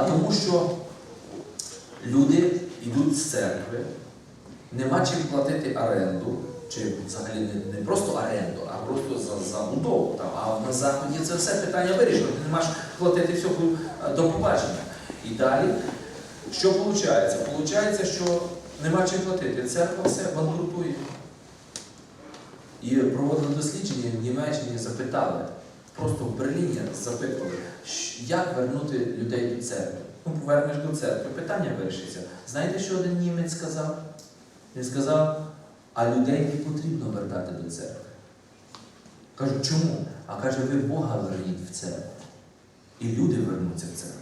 А тому що люди йдуть з церкви, нема чим платити оренду, чи взагалі не, не просто оренду, а просто за забудову. Там. А на заході це все питання вирішено. Ти не маєш платити всього е, до побачення. І далі, що виходить? Получається, що нема чим платити. Церква все банкрутує. І проводили дослідження в Німеччині, запитали, просто в Берліні запитували, як вернути людей до церкви. Ну, повернеш до церкви, питання вирішиться. Знаєте, що один німець сказав? Він сказав, а людей не потрібно вертати до церкви. Кажу, чому? А каже, ви Бога верніть в церкву. І люди вернуться в церкву.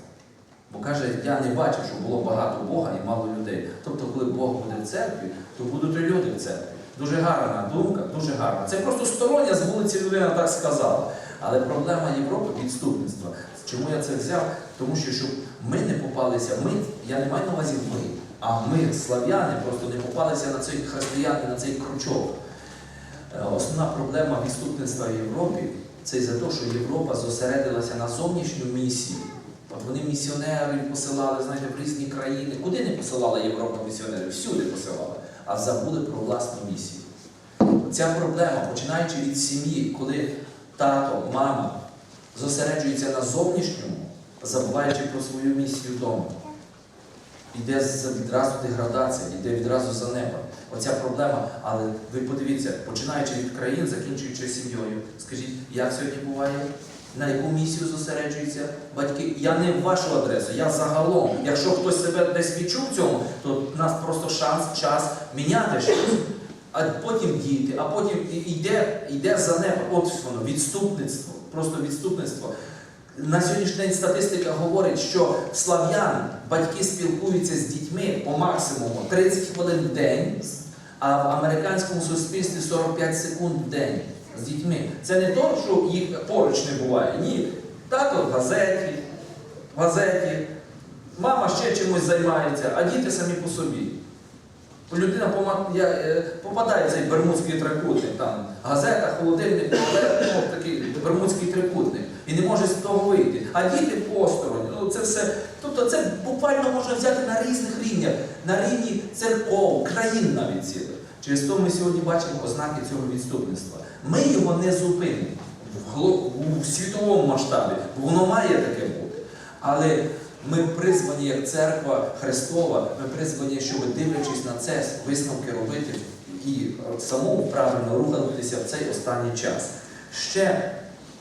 Бо каже, я не бачив, що було багато Бога і мало людей. Тобто, коли Бог буде в церкві, то будуть і люди в церкві. Дуже гарна думка, дуже гарна. Це просто стороння з вулиці людина так сказала. Але проблема Європи відступництва. Чому я це взяв? Тому що щоб ми не попалися, ми, я не маю на увазі ми, а ми, слав'яни, просто не попалися на цей християни, на цей крючок. Е, Основна проблема відступництва в Європі це за те, що Європа зосередилася на зовнішню місію. От вони місіонерів посилали, знаєте, в різні країни. Куди не посилала Європа місіонерів? Всюди посилала, а забули про власну місію. Ця проблема, починаючи від сім'ї, коли тато, мама зосереджуються на зовнішньому, забуваючи про свою місію вдома. Іде відразу деградація, йде відразу занепад. Оця проблема, але ви подивіться, починаючи від країн, закінчуючи сім'єю. Скажіть, як сьогодні буває? На яку місію зосереджуються батьки? Я не вашу адресу, я загалом. Якщо хтось себе десь відчув в цьому, то в нас просто шанс, час міняти щось. А потім діти, а потім йде, йде занепад. От воно, відступництво, просто відступництво. На сьогоднішній день статистика говорить, що слав'яни, батьки спілкуються з дітьми по максимуму 30 хвилин в день, а в американському суспільстві 45 секунд в день з дітьми. Це не то, що їх поруч не буває. Ні. Тато в газеті, в газеті, мама ще чимось займається, а діти самі по собі. Людина е, попадає в цей бермудський трикутник, там газета, холодильник, ну, такий бермудський трикутник, і не може з того вийти. А діти посторонні, ну це все. Тобто це буквально можна взяти на різних рівнях, на рівні церков, країн навіть цілих. Через то ми сьогодні бачимо ознаки цього відступництва. Ми його не зупинимо в, світовому масштабі, бо воно має таке бути. Але ми призвані як церква Христова, ми призвані, щоб дивлячись на це, висновки робити і самому правильно рухатися в цей останній час. Ще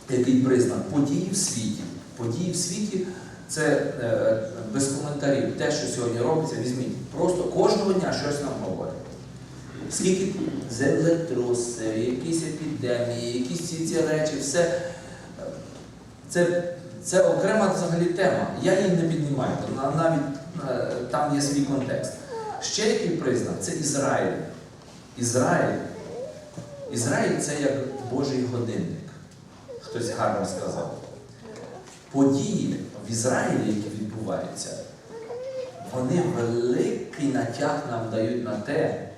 який признак події в світі. Події в світі це е, без коментарів. Те, що сьогодні робиться, візьміть. Просто кожного дня щось нам говорить. Скільки землетруси, якісь епідемії, якісь ці, ці речі, все. Це, це окрема взагалі тема. Я її не піднімаю, навіть е, там є свій контекст. Ще який признак це Ізраїль. Ізраїль. Ізраїль це як Божий годинник. Хтось гарно сказав. Події в Ізраїлі, які відбуваються, вони великий натяг нам дають на те,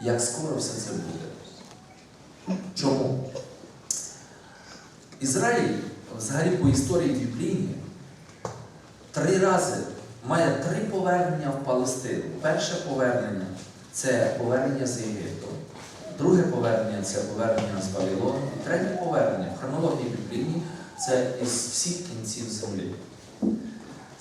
як скоро все це буде. Чому? Ізраїль взагалі по історії біблійній три рази має три повернення в Палестину. Перше повернення це повернення з Єгипту. Друге повернення це повернення з Вавилону. І третє повернення в хронології біблійній це із всіх кінців землі.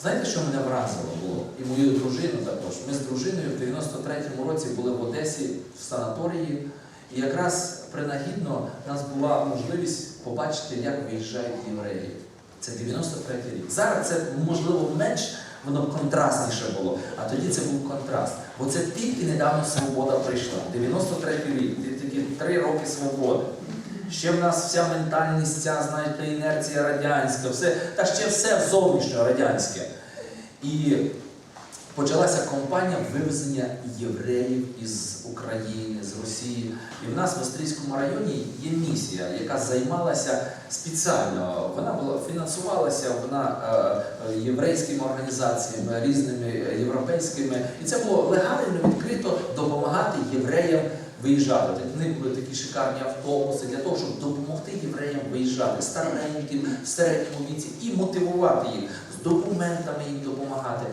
Знаєте, що мене вразило було? І мою дружину також. Ми з дружиною в 93-му році були в Одесі в санаторії, і якраз принагідно у нас була можливість побачити, як виїжджають євреї. Це 93-й рік. Зараз це можливо менш воно контрастніше було, а тоді це був контраст. Бо це тільки недавно свобода прийшла. 93-й рік, тільки три роки свободи. Ще в нас вся ментальність, ця, знаєте, інерція радянська, все, та ще все зовнішньо радянське. І почалася кампанія вивезення євреїв із України, з Росії. І в нас в Острійському районі є місія, яка займалася спеціально. Вона була фінансувалася вона е, е, єврейськими організаціями, різними європейськими. І це було легально відкрито допомагати євреям виїжджати. В них були такі шикарні автобуси для того, щоб допомогти євреям виїжджати стареньким, в середньому віці і мотивувати їх з документами їм допомагати.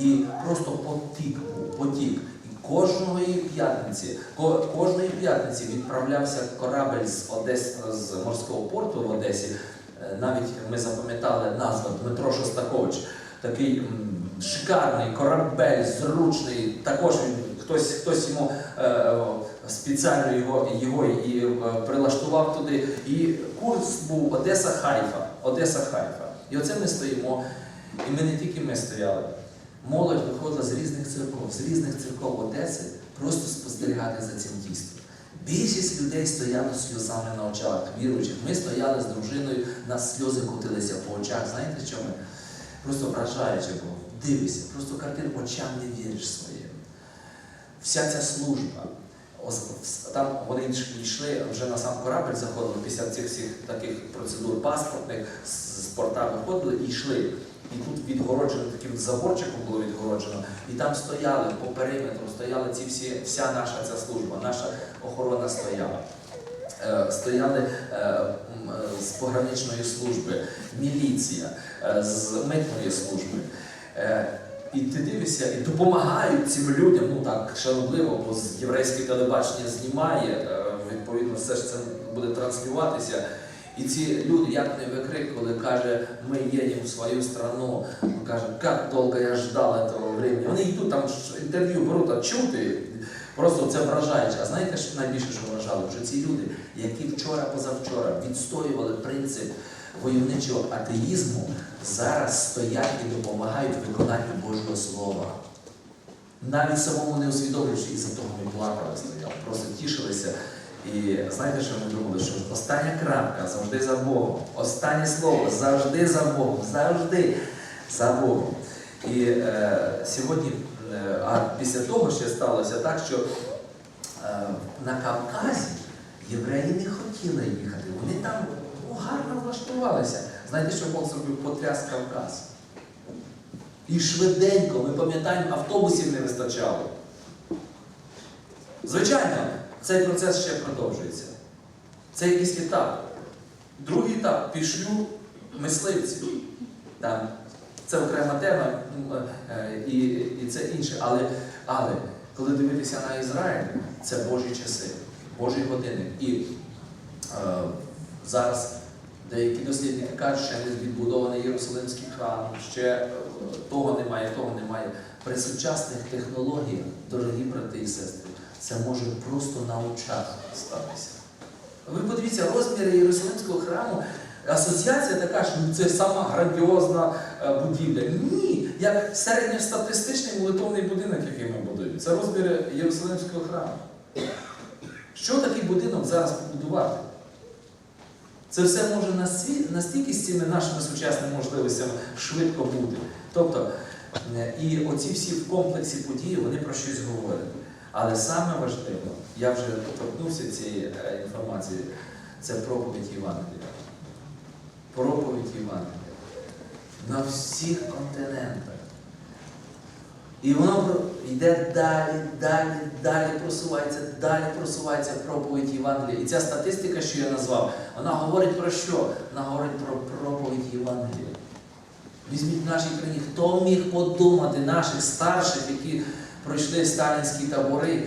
І просто потік був, потік. І кожної п'ятниці, кожної п'ятниці відправлявся корабель з Одес, з морського порту в Одесі. Е, Навіть ми запам'ятали назву Дмитро Шостакович. Такий шикарний корабель, зручний. Також він хтось, хтось йому е, спеціально його, його і е, прилаштував туди. І курс був Одеса Хайфа. Одеса Хайфа. І оце ми стоїмо. І ми не тільки ми стояли. Молодь виходила з різних церков, з різних церков Одеси, просто спостерігати за цим дійством. Більшість людей стояли сльозами на очах, віруючих. Ми стояли з дружиною, нас сльози котилися по очах. Знаєте що ми? Просто вражаюче було. Дивишся, просто картин очам не віриш своїм. Вся ця служба. Там вони йшли вже на сам корабль, заходили після цих всіх таких процедур паспортних, з порта виходили і йшли. І тут відгороджено таким заборчиком було відгороджено, і там стояли по периметру, стояли ці всі, вся наша ця служба, наша охорона стояла. Е, Стояли е, е, з пограничної служби, міліція, з митної служби. І ти дивишся, і допомагають цим людям, ну так шанобливо, бо єврейське телебачення знімає, відповідно, все ж це буде транслюватися. І ці люди, як не викрикували, каже, ми їдемо в свою страну. Він каже, як довго я ждав цього времени. Вони йдуть там інтерв'ю беруть, а чути. Просто це вражаюче. А знаєте, що найбільше що вражало? Що ці люди, які вчора, позавчора відстоювали принцип войовничого атеїзму, зараз стоять і допомагають виконанню Божого Слова. Навіть самому не усвідомлюючи, і за того ми плакали, стояли, просто тішилися. І знаєте, що ми думали, що остання крапка завжди за Богом. Останнє слово завжди за Богом, завжди за Богом. І е, сьогодні, е, а після того ще сталося так, що е, на Кавказі євреї не хотіли їхати. Вони там ну, гарно влаштувалися. Знаєте, що Бог зробив? Потряс Кавказ. І швиденько, ми пам'ятаємо, автобусів не вистачало. Звичайно, цей процес ще продовжується. Це якийсь етап. Другий етап пішлю мисливців. Це окрема тема е, і, і це інше. Але, але коли дивитися на Ізраїль, це Божі часи, Божі години. І е, зараз деякі дослідники кажуть, що не відбудований Єрусалимський храм, ще е, того немає, того немає. При сучасних технологіях, дорогі брати і сестри, це може просто на очах статися. Ви подивіться, розміри Єрусалимського храму, асоціація така, що це сама грандіозна е, будівля. Ні, як середньостатистичний молитовний будинок, який ми будуємо. Це розміри Єрусалимського храму. Що такий будинок зараз побудувати? Це все може настільки з цими нашими сучасними можливостями швидко бути. Тобто, е, і оці всі в комплексі події, вони про щось говорять. Але саме важливо, я вже торкнувся цієї е, інформації, це проповідь Євангелія. Проповідь Євангелія. На всіх континентах. І воно йде далі, далі, далі просувається, далі просувається проповідь Євангелія. І ця статистика, що я назвав, вона говорить про що? Вона говорить про проповідь Євангелія. Візьміть в нашій країні, хто міг подумати наших старших, які пройшли сталінські табори,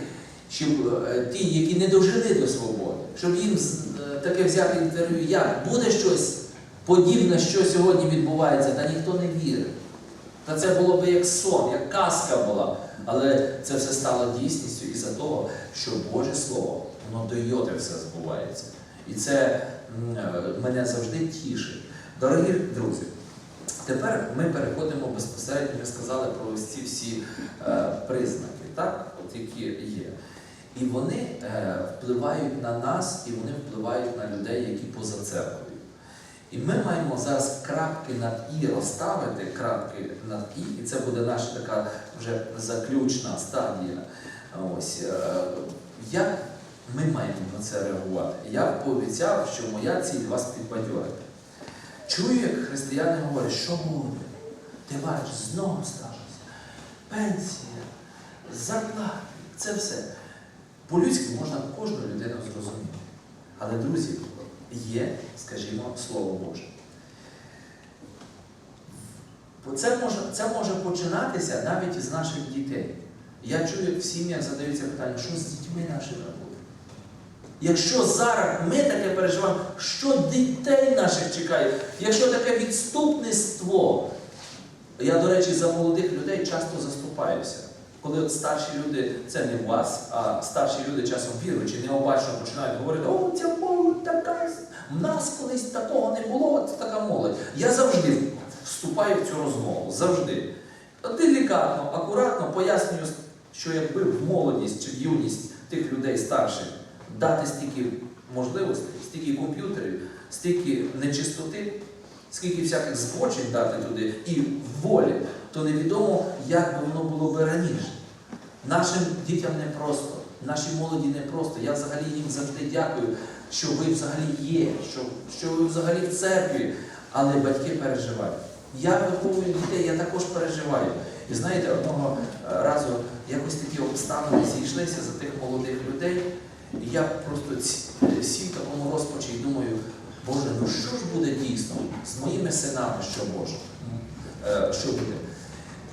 щоб е, ті, які не дожили до свободи, щоб їм е, таке взяти інтерв'ю, як буде щось подібне, що сьогодні відбувається, та ніхто не вірить. Та це було би як сон, як казка була. Але це все стало дійсністю із-за того, що Боже Слово, воно до йоти все збувається. І це е, мене завжди тішить. Дорогі друзі, тепер ми переходимо безпосередньо, ми сказали про ось ці всі е, признаки, так? От які є. І вони е, впливають на нас, і вони впливають на людей, які поза церквою. І ми маємо зараз крапки над І розставити, крапки над І, і це буде наша така вже заключна стадія. Ось, е, як ми маємо на це реагувати? Я пообіцяв, що моя ціль вас підбадьорити. Чую, як християни говорять, що буде? Ти бачиш, знову сталося. Пенсія, зарплата, це все. По-людськи можна кожну людину зрозуміти. Але, друзі, є, скажімо, Слово Боже. Бо це може, це може починатися навіть із наших дітей. Я чую, як в сім'ях задаються питання, що з дітьми нашими? Якщо зараз ми таке переживаємо, що дітей наших чекає, якщо таке відступництво, я, до речі, за молодих людей часто заступаюся. Коли от старші люди, це не у вас, а старші люди часом віруючи, необачно починають говорити, о, ця молодь така, в нас колись такого не було, от така молодь. Я завжди вступаю в цю розмову, завжди. Делікатно, акуратно пояснюю, що якби в молодість чи в юність тих людей старших дати стільки можливостей, стільки комп'ютерів, стільки нечистоти, скільки всяких збочень дати туди і волі, то невідомо, як би воно було би раніше. Нашим дітям не просто, нашій молоді не просто. Я взагалі їм завжди дякую, що ви взагалі є, що, що ви взагалі в церкві, але батьки переживають. Я виховую дітей, я також переживаю. І знаєте, одного разу якось такі обставини зійшлися за тих молодих людей, і я просто сів в такому розпачі і думаю, Боже, ну що ж буде дійсно з моїми синами, що Боже? Е, Що буде?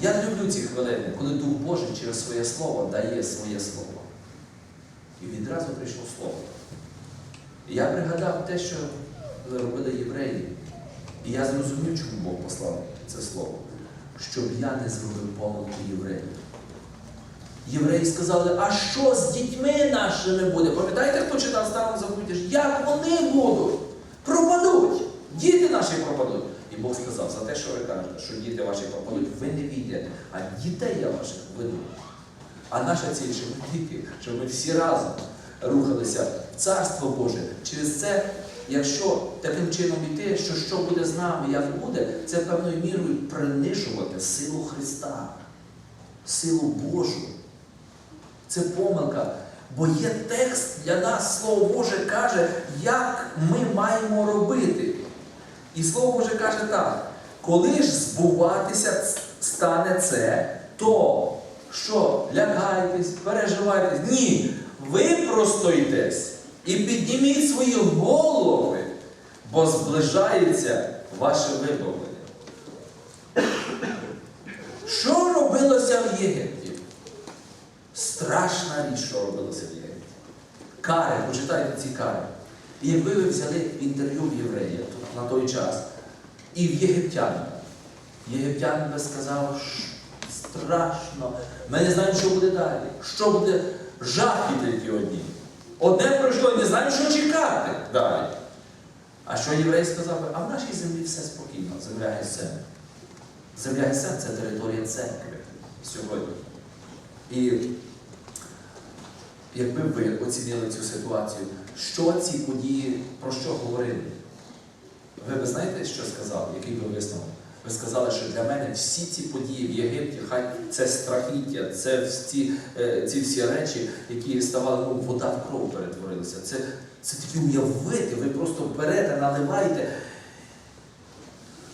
Я люблю ці хвилини, коли Дух Божий через своє слово дає своє слово. І відразу прийшло слово. І я пригадав те, що робили євреї. І я зрозумів, чому Бог послав це слово, щоб я не зробив помилки євреїв. Євреї сказали, а що з дітьми нашими буде? Пам'ятаєте, хто читав старому заповіті? Як вони будуть? Пропадуть! Діти наші пропадуть. І Бог сказав, за те, що ви кажете, що діти ваші пропадуть, ви не війдете, а дітей я ваших веду. А наша ціль, щоб діти, щоб ми всі разом рухалися в Царство Боже. Через це, якщо таким чином йти, що що буде з нами, як буде, це певною мірою принижувати силу Христа, силу Божу. Це помилка. Бо є текст для нас, Слово Боже каже, як ми маємо робити. І Слово Боже каже так: коли ж збуватися стане це, то що, лякайтесь, переживайтесь. Ні, ви простойтесь і підніміть свої голови, бо зближається ваше вибавлення. Що робилося в Єгипті? Страшна річ, що робилося в Єгипті. Кари, почитайте ці кари. І якби ви взяли інтерв'ю в єврея на той час, і в єгиптянина, єгиптянин би сказав, страшно, ми не знаємо, що буде далі, що буде жахи тільки одні. Одне пройшло не знаємо, що чекати далі. А що єврей сказав би, а в нашій землі все спокійно, земля Гесем. Земля Гесем це територія церкви сьогодні. І якби ви оцінили цю ситуацію, що ці події про що говорили? Ви б знаєте, що сказали, який би висновок? Ви сказали, що для мене всі ці події в Єгипті, хай це страхіття, це ці, е, ці всі речі, які ставали, ну, вода в кров перетворилася. Це, це такі уявити, ви просто берете, наливаєте.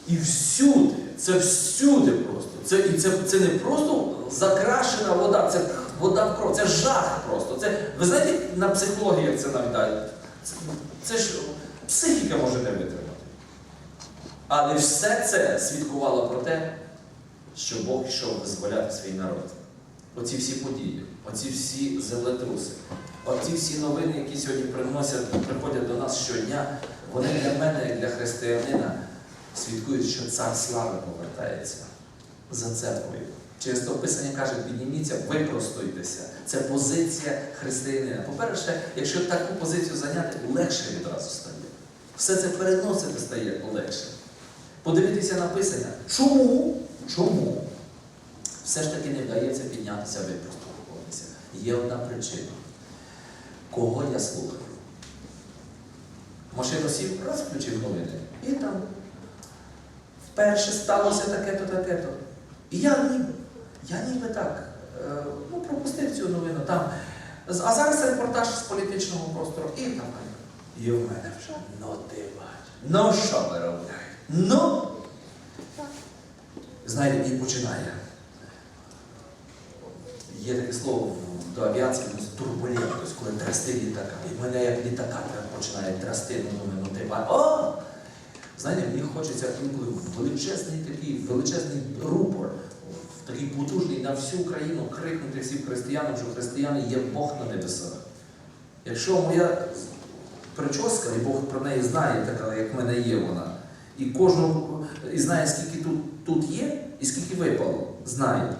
І всюди, це всюди просто. Це, і це, це не просто закрашена вода, це вода в кров, це жах просто. Це, ви знаєте, на психології як це нам дають? Це, це ж психіка може не витримати. Але все це свідкувало про те, що Бог йшов визволяти свій народ. Оці всі події, оці всі землетруси, оці всі новини, які сьогодні приносять, приходять до нас щодня, вони для мене, як для християнина, свідкують, що цар слави повертається за церквою. Через то Писання каже, підніміться, випростуйтеся. Це позиція християнина. По-перше, якщо таку позицію зайняти, легше відразу стає. Все це переносити стає легше. Подивитися на Писання. Чому? Чому? Все ж таки не вдається піднятися, випростуватися. Є одна причина. Кого я слухаю? Машину сів, раз включив новини. І там вперше сталося таке-то, таке-то. І я ніби, я ніби так е, ну, пропустив цю новину там. А зараз репортаж з політичного простору. І там. І в мене вже, ну ти бач. Ну що ви робите? Ну. Знаєте, і починає. Є таке слово до авіації ну, турбулентність, коли трясти літака. І мене як літака починає трясти, ну думаю, ну ти ба. О! Знаєте, мені хочеться інколи величезний такий, величезний рупор, такий потужний на всю країну крикнути всім християнам, що християни є Бог на небесах. Якщо моя прическа, і Бог про неї знає, така, як в мене є вона, і кожного і знає, скільки тут, тут є, і скільки випало, знає,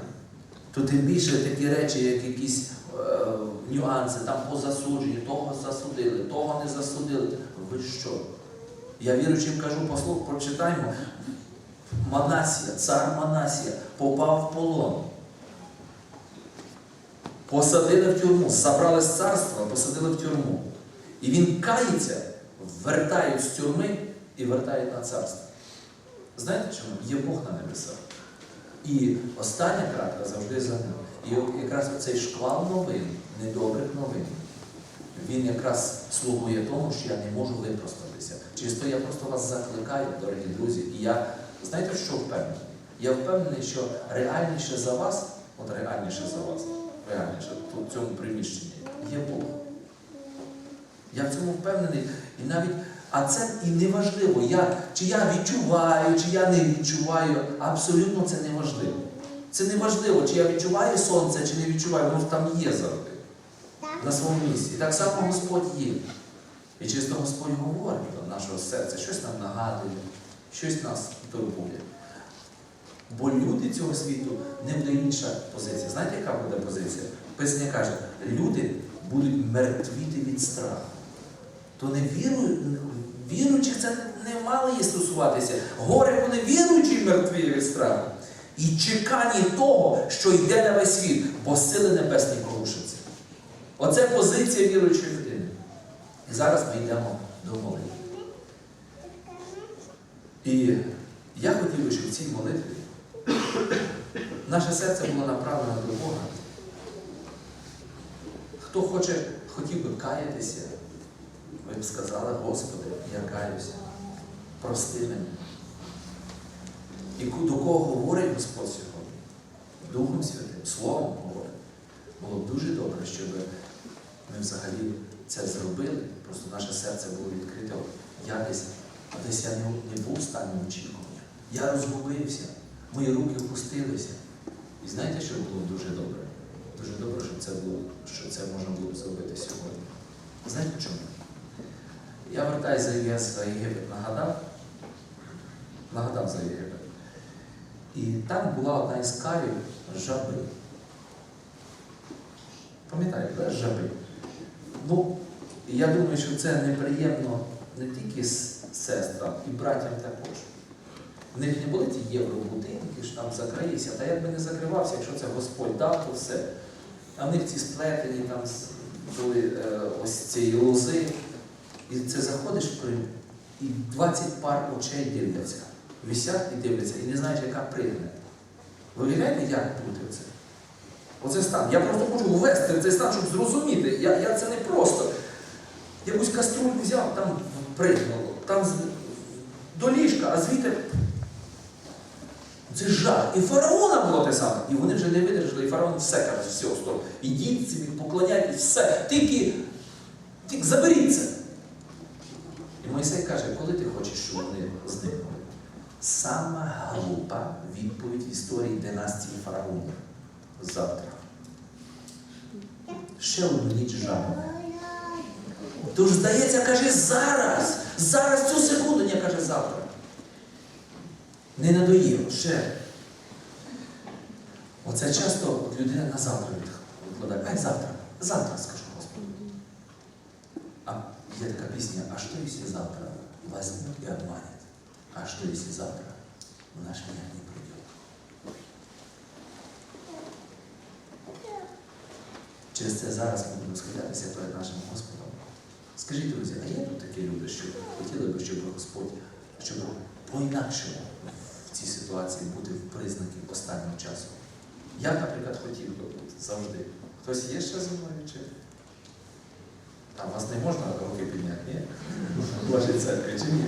то тим більше такі речі, як якісь е, нюанси, там по засудженню, того засудили, того не засудили. Ви що? Я віруючим кажу, послух, прочитаймо. Манасія, цар Манасія попав в полон. Посадили в тюрму, забрали з царства, посадили в тюрму. І він кається, вертають з тюрми і вертають на царство. Знаєте чому? Є Бог на небесах. І остання кратка завжди за ним. І якраз цей шквал новин, недобрих новин, він якраз слугує тому, що я не можу випростатися. Через то я просто вас закликаю, дорогі друзі. І я, знаєте, що впевнений? Я впевнений, що реальніше за вас, от реальніше за вас, реальніше в цьому приміщенні, є Бог. Я в цьому впевнений. І навіть, а це і не важливо, я, чи я відчуваю, чи я не відчуваю. Абсолютно це не важливо. Це не важливо, чи я відчуваю сонце, чи не відчуваю, воно там є завжди. На своєму місці. І так само Господь є. І чисто Господь говорить до нашого серця, щось нам нагадує, щось нас турбує. Бо люди цього світу не буде інша позиція. Знаєте, яка буде позиція? Писання каже, люди будуть мертвіти від страху. То не віру, віруючих це не мало її стосуватися. Горе, коли віруючі мертві від страху. І чекані того, що йде на весь світ, бо сили небесні порушаться. Оце позиція віруючої людини. І зараз ми йдемо до молитви. І я хотів би, щоб в цій молитві наше серце було направлено до Бога. Хто хоче, хотів би каятися, ви б сказали, Господи, я каюся, прости мене. І до кого говорить Господь сьогодні? Духом Святим, Словом говорить. Було б дуже добре, щоб ми взагалі це зробили, просто наше серце було відкрите. Я десь, а десь я не, був в стані очікування. Я розгубився, мої руки опустилися. І знаєте, що було дуже добре? Дуже добре, що це було, що це можна було зробити сьогодні. Знаєте чому? Я вертаюся за ЄС Єгипет, нагадав, нагадав за Єгипет. І там була одна із карів жаби. Пам'ятаєте, жаби. Ну, я думаю, що це неприємно не тільки с- сестрам, і братям також. В них не були ті євробудинки, що там закриєшся, та як би не закривався, якщо це Господь дав, то все. А в них ці сплетені там були е, ось цієї лози. І це заходиш Крим, і 20 пар очей дивляться. Висять і дивляться, і не знаєш, яка пригне. Ви уявляєте, як бути це? Оце стан. Я просто хочу ввести цей стан, щоб зрозуміти. Я, я це не просто. Якусь каструльку взяв, там пригнуло, там до ліжка, а звідти. Це жах. І фараона було те саме. І вони вже не видержали, і фараон все каже, все, стоп. Ідіть собі, поклоняйтесь, все. Тільки, тільки заберіть це. І Мойсей каже, коли ти хочеш, щоб вони зникнули? Сама глупа відповідь в історії династії фараонів. Завтра. Ще одну ніч жаба. Тож, здається, каже, зараз, зараз цю секунду, не каже завтра. Не надоїло, ще. Оце часто людина на завтра відкладає. Ай, завтра, завтра скажу Господу. А є така пісня, а що якщо завтра возьмут и обманет? А что если завтра в наш мир не придет? Через це зараз ми будемо схилятися перед. Скажіть, друзі, а є тут такі люди, що хотіли би, щоб Господь, щоб по-інакшому в цій ситуації бути в признаки останнього часу? Я, наприклад, хотів би бути завжди. Хтось є ще зі мною чи? А вас не можна руки підняти, ні? В церкві чи ні?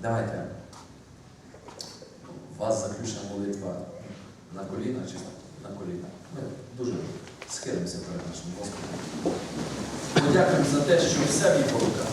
Давайте. У вас заключна молитва на коліна чи на коліна. Ми дуже схилимося перед нашим Господом. Подякуємо за те, що все в його руках.